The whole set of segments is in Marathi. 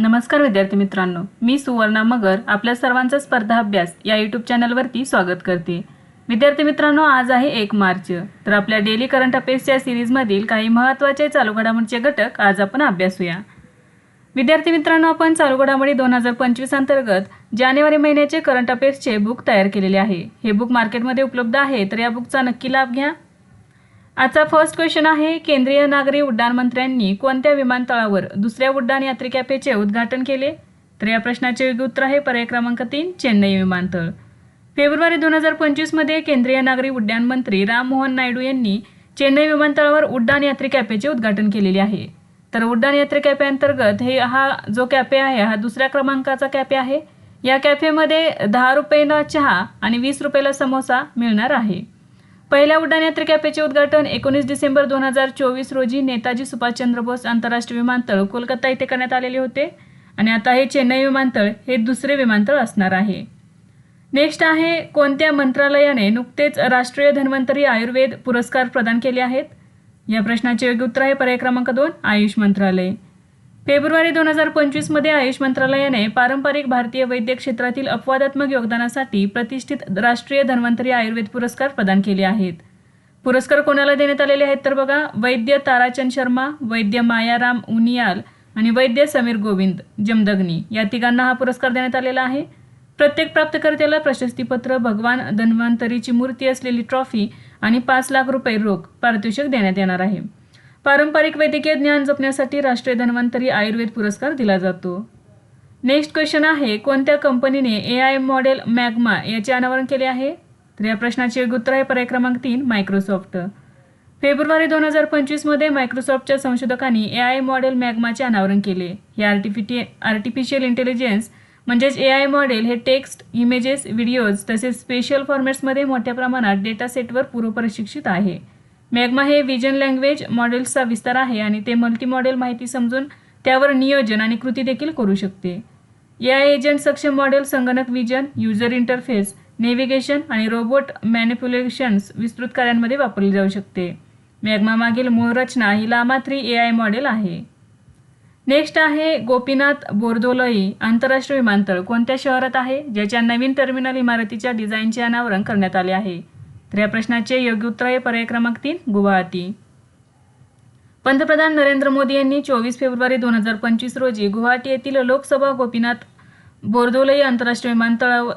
नमस्कार विद्यार्थी मित्रांनो मी सुवर्णा मगर आपल्या सर्वांचा स्पर्धा अभ्यास या यूट्यूब चॅनलवरती स्वागत करते. विद्यार्थी मित्रांनो आज आहे एक मार्च तर आपल्या डेली करंट अफेअर्सच्या सिरीजमधील काही महत्त्वाचे चालू घडामोडीचे घटक आज आपण अभ्यासूया. विद्यार्थी मित्रांनो आपण चालू घडामोडी दोन हजार पंचवीस अंतर्गत जानेवारी महिन्याचे करंट अफेअर्सचे बुक तयार केलेले आहे. हे बुक मार्केटमध्ये उपलब्ध आहे तर या बुकचा नक्की लाभ घ्या. आजचा फर्स्ट क्वेश्चन आहे केंद्रीय नागरी उड्डाण मंत्र्यांनी कोणत्या विमानतळावर दुसऱ्या उड्डाण यात्री कॅफेचे उद्घाटन केले? तर या प्रश्नाचे योग्य उत्तर आहे पर्याय क्रमांक तीन चेन्नई विमानतळ. फेब्रुवारी दोन हजार पंचवीसमध्ये केंद्रीय नागरी उड्डाण मंत्री राममोहन नायडू यांनी चेन्नई विमानतळावर उड्डाण यात्री कॅफेचे उद्घाटन केलेले आहे. तर उड्डाण यात्री कॅफे अंतर्गत हे हा जो कॅफे आहे हा दुसऱ्या क्रमांकाचा कॅफे आहे. या कॅफेमध्ये दहा रुपयेला चहा आणि वीस रुपयाला समोसा मिळणार आहे. पहिल्या उड्डाण यात्री कॅफेचे उद्घाटन एकोणीस डिसेंबर दोन हजार चोवीस रोजी नेताजी सुभाषचंद्र बोस आंतरराष्ट्रीय विमानतळ कोलकाता येथे करण्यात आलेले होते. आणि आता हे चेन्नई विमानतळ हे दुसरे विमानतळ असणार आहे. नेक्स्ट आहे कोणत्या मंत्रालयाने नुकतेच राष्ट्रीय धन्वंतरी आयुर्वेद पुरस्कार प्रदान केले आहेत? या प्रश्नाचे योग्य उत्तर आहे पर्याय क्रमांक दोन आयुष मंत्रालय. फेब्रुवारी दोन हजार पंचवीसमध्ये आयुष मंत्रालयाने पारंपरिक भारतीय वैद्यक क्षेत्रातील अपवादात्मक योगदानासाठी प्रतिष्ठित राष्ट्रीय धन्वंतरी आयुर्वेद पुरस्कार प्रदान केले आहेत. पुरस्कार कोणाला देण्यात आलेले आहेत तर बघा वैद्य ताराचंद शर्मा वैद्य मायाराम उनियाल आणि वैद्य समीर गोविंद जमदग्नी या तिघांना हा पुरस्कार देण्यात आलेला आहे. प्रत्येक प्राप्तकर्त्याला प्रशस्तीपत्र भगवान धन्वंतरीची मूर्ती असलेली ट्रॉफी आणि पाच लाख रुपये रोख पारितोषिक देण्यात येणार आहे. पारंपरिक वैद्यकीय ज्ञान जपण्यासाठी राष्ट्रीय धन्वंतरी आयुर्वेद पुरस्कार दिला जातो. नेक्स्ट क्वेश्चन आहे कोणत्या कंपनीने ए आय मॉडेल मॅग्मा याचे अनावरण केले आहे? तर या प्रश्नाचे योग्य उत्तर आहे पर्याय क्रमांक तीन मायक्रोसॉफ्ट फेब्रुवारी दोन हजार पंचवीसमध्ये मायक्रोसॉफ्टच्या संशोधकांनी ए आय मॉडेल मॅग्माचे अनावरण केले. हे आर्टिफिटी आर्टिफिशियल इंटेलिजन्स म्हणजेच ए आय मॉडेल हे टेक्स्ट इमेजेस व्हिडिओज तसेच स्पेशल फॉर्मॅट्समध्ये मोठ्या प्रमाणात डेटा सेटवर पूर्वप्रशिक्षित आहे. मॅग्मा हे विजन लँग्वेज मॉडेल्सचा विस्तार आहे आणि ते मल्टी मॉडेल माहिती समजून त्यावर नियोजन आणि कृती देखील करू शकते. या एजंट सक्षम मॉडेल संगणक विजन युजर इंटरफेस नेव्हिगेशन आणि रोबोट मॅनिप्युलेशन्स विस्तृत कार्यांमध्ये वापरली जाऊ शकते. मॅग्मा मागील मूळ रचना ही Llama three A I model आहे. नेक्स्ट आहे गोपीनाथ बोर्दोलई आंतरराष्ट्रीय विमानतळ. कोणत्या शहरात आहे? ज्याच्या नवीन टर्मिनल इमारतीच्या डिझाईनचे अनावरण करण्यात आले आहे. तर या प्रश्नाचे योग्य उत्तर आहे पर्याय क्रमांक तीन गुवाहाटी. पंतप्रधान नरेंद्र मोदी यांनी चोवीस फेब्रुवारी दोन हजार पंचवीस रोजी गुवाहाटी येथील लोकसभा गोपीनाथ बोरदोलई आंतरराष्ट्रीय विमानतळावर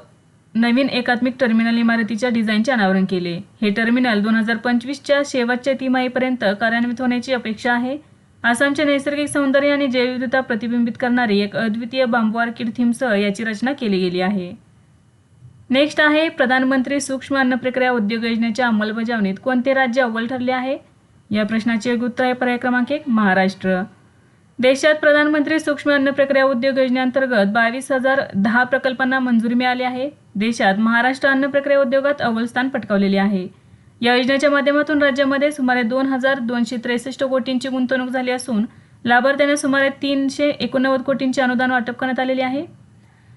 नवीन एकात्मिक टर्मिनल इमारतीच्या डिझाईनचे अनावरण केले. हे टर्मिनल दोन हजार पंचवीसच्या शेवटच्या तिमाहीपर्यंत कार्यान्वित होण्याची अपेक्षा आहे. आसामचे नैसर्गिक सौंदर्य आणि जैवविविधता प्रतिबिंबित करणारी एक अद्वितीय बांबू आर्किड थीमसह याची रचना केली गेली आहे. नेक्स्ट आहे प्रधानमंत्री सूक्ष्म अन्न प्रक्रिया उद्योग योजनेच्या अंमलबजावणीत कोणते राज्य अव्वल ठरले आहे? या प्रश्नाचे योग्य उत्तर आहे पर्याय क्रमांक एक महाराष्ट्र. देशात प्रधानमंत्री सूक्ष्म अन्न प्रक्रिया उद्योग योजनेअंतर्गत बावीस हजार दहा प्रकल्पांना मंजुरी मिळाली आहे. देशात महाराष्ट्र अन्न प्रक्रिया उद्योगात अव्वल स्थान पटकावलेले आहे. या योजनेच्या माध्यमातून राज्यामध्ये सुमारे दोन हजार दोनशे त्रेसष्ट कोटींची गुंतवणूक झाली असून लाभार्थ्यांना सुमारे तीनशे एकोणनव्वद कोटींचे अनुदान वाटप करण्यात आलेले आहे.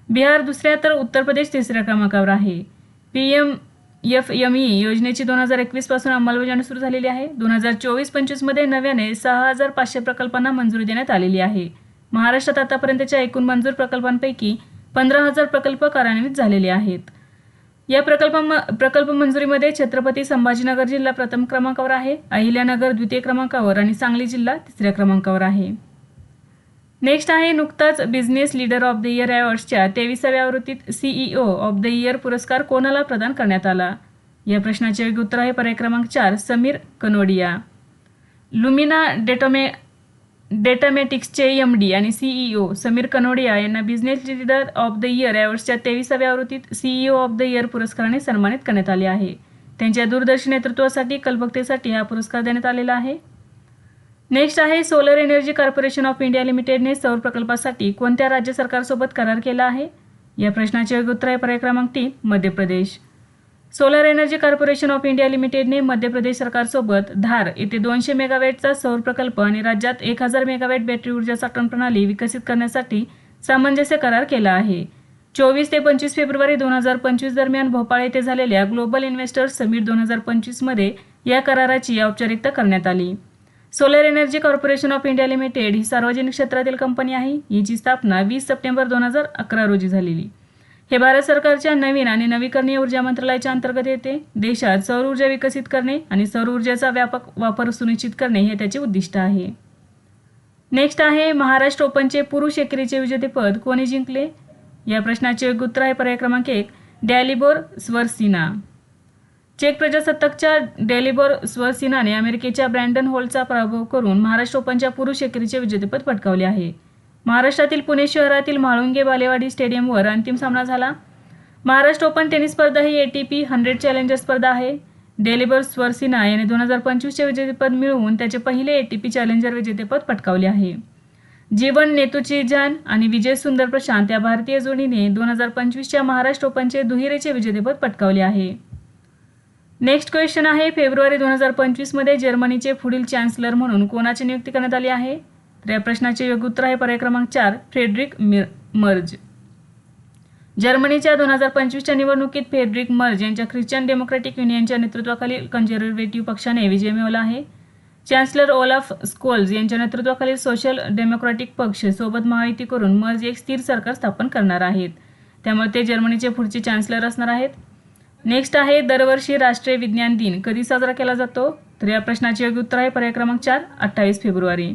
बिहार दुसऱ्या तर उत्तर प्रदेश तिसऱ्या क्रमांकावर आहे. P M F M E योजनेची दोन हजार एकवीसपासून अंमलबजावणी सुरू झालेली आहे. दोन हजार चोवीस पंचवीसमध्ये नव्याने सहा हजार पाचशे प्रकल्पांना मंजुरी देण्यात आलेली आहे. महाराष्ट्रात आतापर्यंतच्या एकूण मंजूर प्रकल्पांपैकी पंधरा हजार प्रकल्प कार्यान्वित झालेले आहेत. या प्रकल्प प्रकल्प मंजुरीमध्ये छत्रपती संभाजीनगर जिल्हा प्रथम क्रमांकावर आहे अहिल्यानगर द्वितीय क्रमांकावर आणि सांगली जिल्हा तिसऱ्या क्रमांकावर आहे. नेक्स्ट आहे नुकताच business leader of the year अवॉर्ड्सच्या तेविसाव्या आवृत्तीत सीईओ ऑफ द इयर पुरस्कार कोणाला प्रदान करण्यात आला? या प्रश्नाचे योग्य उत्तर आहे पर्याय क्रमांक चार समीर कनोडिया. लुमिना डेटोमे डेटामॅटिक्सचे एम डी आणि सीईओ समीर कनोडिया यांना business leader of the year अवॉर्ड्सच्या तेविसाव्या आवृत्तीत सीईओ ऑफ द इयर पुरस्काराने सन्मानित करण्यात आले आहे. त्यांच्या दूरदर्शी नेतृत्वासाठी कल्पकतेसाठी हा पुरस्कार देण्यात आलेला आहे. नेक्स्ट आहे solar energy corporation of India लिमिटेडने सौर प्रकल्पासाठी कोणत्या राज्य सरकारसोबत करार केला आहे? या प्रश्नाचे योग्य उत्तर आहे पर्याय क्रमांक तीन Madhya Pradesh. Solar energy corporation of India लिमिटेडने Madhya Pradesh सरकारसोबत धार येथे दोनशे मेगावॅटचा सौर प्रकल्प आणि राज्यात एक हजार मेगावॅट बॅटरी ऊर्जा साठवण प्रणाली विकसित करण्यासाठी सामंजस्य करार केला आहे. चोवीस ते पंचवीस फेब्रुवारी दोन हजार पंचवीस दरम्यान भोपाळ येथे झालेल्या ग्लोबल इन्व्हेस्टर्स समिट दोन हजार पंचवीसमध्ये या कराराची औपचारिकता करण्यात आली. Solar energy corporation of India limited ही सार्वजनिक क्षेत्रातील कंपनी आहे. हिची स्थापना वीस सप्टेंबर दोन हजार अकरा रोजी झालेली. हे भारत सरकारच्या नवीन आणि नवीकरणीय ऊर्जा मंत्रालयाच्या अंतर्गत येते. देशात सौर ऊर्जा विकसित करणे आणि सौर ऊर्जेचा व्यापक वापर सुनिश्चित करणे हे त्याचे उद्दिष्ट आहे. नेक्स्ट आहे महाराष्ट्र ओपनचे पुरुष एकेरीचे विजेतेपद कोणी जिंकले? या प्रश्नाचे योग्य उत्तर आहे पर्याय क्रमांक एक डॅलिबोर स्वरसिना. चेक प्रजासत्ताकच्या डेलिबोर स्वरसिनाने अमेरिकेच्या ब्रँडन होलचा पराभव करून महाराष्ट्र ओपनच्या पुरुष एकेरीचे विजेतेपद पटकावले आहे. महाराष्ट्रातील पुणे शहरातील म्हाळुंगे बालेवाडी स्टेडियमवर अंतिम सामना झाला. महाराष्ट्र ओपन टेनिस स्पर्धा ही A T P hundred challenger स्पर्धा आहे. डेलिबर स्वरसिना याने दोन हजार पंचवीसचे विजेतेपद मिळवून त्याचे पहिले ए टी पी चॅलेंजर विजेतेपद पटकावले आहे. जीवन नेतुचीजान आणि विजय सुंदर प्रशांत या भारतीय जोडीने दोन हजार पंचवीसच्या महाराष्ट्र ओपनचे दुहेरीचे विजेतेपद पटकावले आहे. नेक्स्ट क्वेश्चन आहे फेब्रुवारी दोन हजार पंचवीसमध्ये जर्मनीचे पुढील चॅन्सलर म्हणून कोणाची नियुक्ती करण्यात आली आहे? तर या प्रश्नाचे योग्य उत्तर आहे पर्याय क्रमांक चार फ्रेडरिक मिर मर्ज. जर्मनीच्या दोन हजार पंचवीसच्या निवडणुकीत फेडरिक मर्ज यांच्या ख्रिश्चन डेमोक्रॅटिक युनियनच्या नेतृत्वाखालील कन्झर्वेटिव्ह पक्षाने विजय मिळवला आहे. चॅन्सलर ओलाफ स्कोल्ज यांच्या नेतृत्वाखालील सोशल डेमोक्रॅटिक पक्ष सोबत महायुती करून मर्ज एक स्थिर सरकार स्थापन करणार आहेत. त्यामुळे ते जर्मनीचे पुढचे चॅन्सलर असणार आहेत. नेक्स्ट आहे दरवर्षी राष्ट्रीय विज्ञान दिन. कधी साजरा केला जातो? तर या प्रश्नाचे योग्य उत्तर आहे पर्याय क्रमांक चार अठ्ठावीस फेब्रुवारी.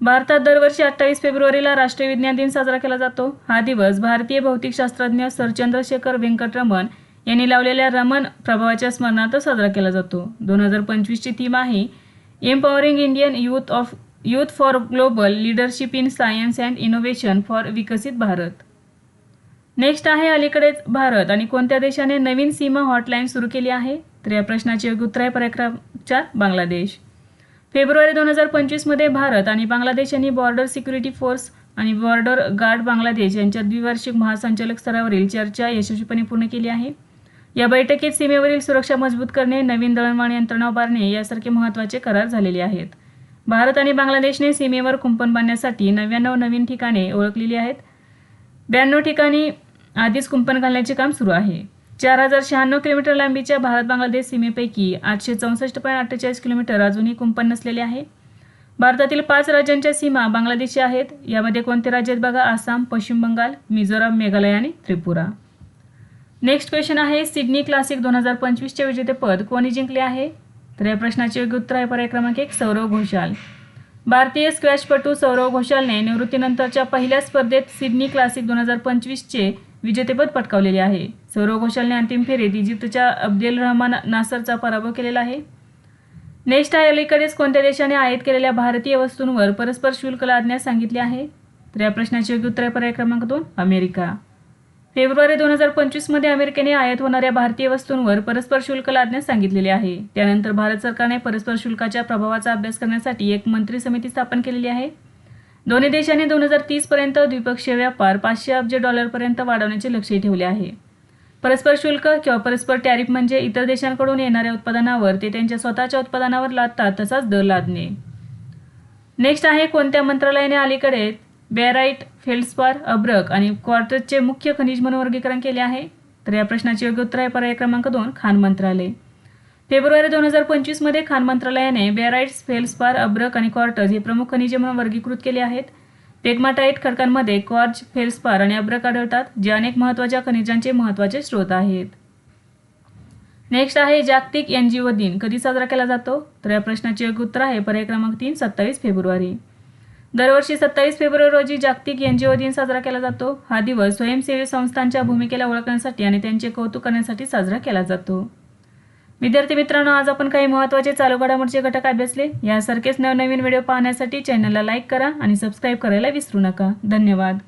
भारतात दरवर्षी अठ्ठावीस फेब्रुवारीला राष्ट्रीय विज्ञान दिन साजरा केला जातो. हा दिवस भारतीय भौतिकशास्त्रज्ञ सर चंद्रशेखर व्यंकटरमण यांनी लावलेल्या रमन प्रभावाच्या स्मरणार्थ साजरा केला जातो. दोन हजार पंचवीसची थीम आहे empowering Indian youth of youth for global leadership in science and innovation for Viksit Bharat. Next आहे अलीकडेच भारत आणि कोणत्या देशाने नवीन सीमा हॉटलाईन सुरू केली आहे? तर या प्रश्नाचे योग्य उत्तर आहे पर्याय चार बांगलादेश. फेब्रुवारी दोन हजार पंचवीसमध्ये भारत आणि बांगलादेश यांनी बॉर्डर सिक्युरिटी फोर्स आणि बॉर्डर गार्ड बांगलादेश यांच्या द्विवार्षिक महासंचालक स्तरावरील चर्चा यशस्वीपणे पूर्ण केली आहे. या बैठकीत सीमेवरील सुरक्षा मजबूत करणे नवीन दळणवळण यंत्रणा उभारणे यासारखे महत्त्वाचे करार झालेले आहेत. भारत आणि बांगलादेशने सीमेवर कुंपण बांधण्यासाठी नव्याण्णव नवीन ठिकाणे ओळखलेली आहेत. ब्याण्णव ठिकाणी आधीच कुंपण घालण्याचे काम सुरू आहे. चार हजार शहाण्णव किलोमीटर लांबीच्या भारत बांगलादेश सीमेपैकी आठशे चौसष्ट पॉईंट अठ्ठेचाळीस किलोमीटर अजूनही कुंपण नसलेले आहे. भारतातील पाच राज्यांच्या सीमा बांगलादेशी आहेत. यामध्ये कोणते राज्य आहेत बघा? आसाम पश्चिम बंगाल मिझोराम मेघालय आणि त्रिपुरा. नेक्स्ट क्वेश्चन आहे सिडनी क्लासिक दोन हजार पंचवीसचे विजेतेपद कोणी जिंकले आहे? तर या प्रश्नाचे योग्य उत्तर आहे पर्याय क्रमांक एक सौरव घोषाल. भारतीय स्क्वॅशपटू सौरव घोषालने निवृत्तीनंतरच्या पहिल्या स्पर्धेत सिडनी क्लासिक दोन हजार पंचवीसचे विजेतेपद पटकावलेले आहे. सौरव घोषालने अंतिम फेरीत इजिप्तच्या अब्देल रहमान नासरचा पराभव केलेला आहे. नेक्स्ट आहे अलीकडेच कोणत्या देशाने आयात केलेल्या भारतीय वस्तूंवर परस्पर शुल्क लादण्यास सांगितले आहे? तर या प्रश्नाचे योग्य उत्तर आहे पर्याय क्रमांक दोन अमेरिका. फेब्रुवारी दोन हजार पंचवीसमध्ये अमेरिकेने आयात होणाऱ्या भारतीय वस्तूंवर परस्पर शुल्क लादण्यास सांगितलेले आहे. त्यानंतर भारत सरकारने परस्पर शुल्काच्या प्रभावाचा अभ्यास करण्यासाठी एक मंत्री समिती स्थापन केलेली आहे. दोन्ही देशांनी दोन हजार तीसपर्यंत द्विपक्षीय व्यापार पाचशे अब्ज डॉलरपर्यंत वाढवण्याचे लक्ष्य ठेवले आहे. परस्पर शुल्क किंवा परस्पर टॅरिफ म्हणजे इतर देशांकडून येणाऱ्या उत्पादनावर ते त्यांच्या स्वतःच्या उत्पादनावर लादतात तसाच दर लादणे. नेक्स्ट आहे कोणत्या मंत्रालयाने अलीकडे बॅराईट फेल्सपार अब्रक आणि क्वार्टरचे मुख्य खनिज म्हणून वर्गीकरण केले आहे. तर या प्रश्नाचे योग्य उत्तर आहे पर्याय क्रमांक दोन खान मंत्रालय. फेब्रुवारी दोन हजार पंचवीसमध्ये खान मंत्रालयाने बॅराईट्स फेल्सपार अब्रक आणि क्वार्टर्स हे प्रमुख खनिजे म्हणून वर्गीकृत केले आहेत. पेगमाटाईट खडकांमध्ये क्वार्ज फेल्सपार आणि अब्रक आढळतात जे अनेक महत्त्वाच्या खनिजांचे महत्त्वाचे स्रोत आहेत. नेक्स्ट आहे जागतिक एन जी ओ दिन कधी साजरा केला जातो? तर या प्रश्नाचे योग्य उत्तर आहे पर्याय क्रमांक तीन सत्तावीस फेब्रुवारी. दरवर्षी सत्तावीस फेब्रुवारी रोजी जागतिक एन जी ओ दिन साजरा केला जातो. हा दिवस स्वयंसेवी संस्थांच्या भूमिकेला ओळखण्यासाठी आणि त्यांचे कौतुक करण्यासाठी साजरा केला जातो. विद्यार्थी मित्रांनो आज आपण काही महत्त्वाचे चालू घडामोडीचे घटक अभ्यासले. यासारखेच नवनवीन व्हिडिओ पाहण्यासाठी चॅनलला लाईक करा आणि सबस्क्राईब करायला विसरू नका. धन्यवाद.